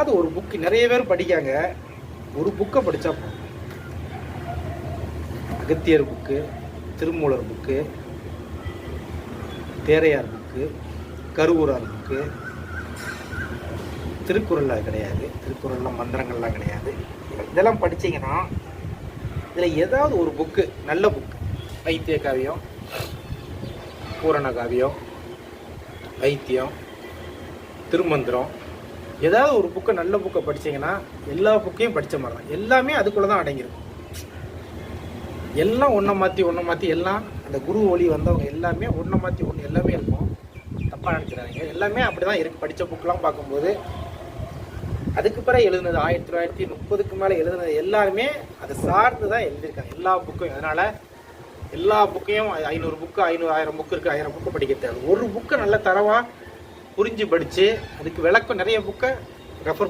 அதாவது ஒரு புக்கு நிறைய பேர் படிக்காங்க. ஒரு புக்கை படித்தா போதும். Agathiyar book Thirumular book Theraiyar book Karuvurar book திருக்குறள்லாம் கிடையாது. திருக்குறள்லாம் மந்திரங்கள்லாம் கிடையாது. இதெல்லாம் படிச்சீங்கன்னா இதில் ஏதாவது ஒரு புக்கு நல்ல புக்கு வைத்திய காவியம் பூரண காவியம் வைத்தியம் திருமந்திரம் ஏதாவது ஒரு புக்கை நல்ல புக்கை படிச்சீங்கன்னா எல்லா புக்கையும் படித்த மாதிரி தான். எல்லாமே அதுக்குள்ளே தான் அடங்கியிருக்கும். எல்லாம் ஒன்றை மாற்றி ஒன்றை மாற்றி எல்லாம் அந்த குரு ஒளி வந்தவங்க எல்லாமே ஒன்றை மாற்றி ஒன்று எல்லாமே இருக்கும் தப்பாக நினச்சிடாதீங்க எல்லாமே அப்படி தான் இருக்குது படித்த புக்கெலாம் பார்க்கும்போது அதுக்கு பிறகு எழுதுனது ஆயிரத்தி தொள்ளாயிரத்தி முப்பதுக்கு மேலே எழுதுனது எல்லாருமே அதை சார்ந்து தான் எழுதியிருக்காங்க. எல்லா புக்கும் அதனால் எல்லா புக்கையும் ஐநூறு புக்கு ஐநூறு ஆயிரம் புக்கு இருக்குது ஆயிரம் புக்கு படிக்க தேவை ஒரு புக்கை நல்ல தரவாக புரிஞ்சு படித்து அதுக்கு விளக்கம் நிறைய புக்கை ரெஃபர்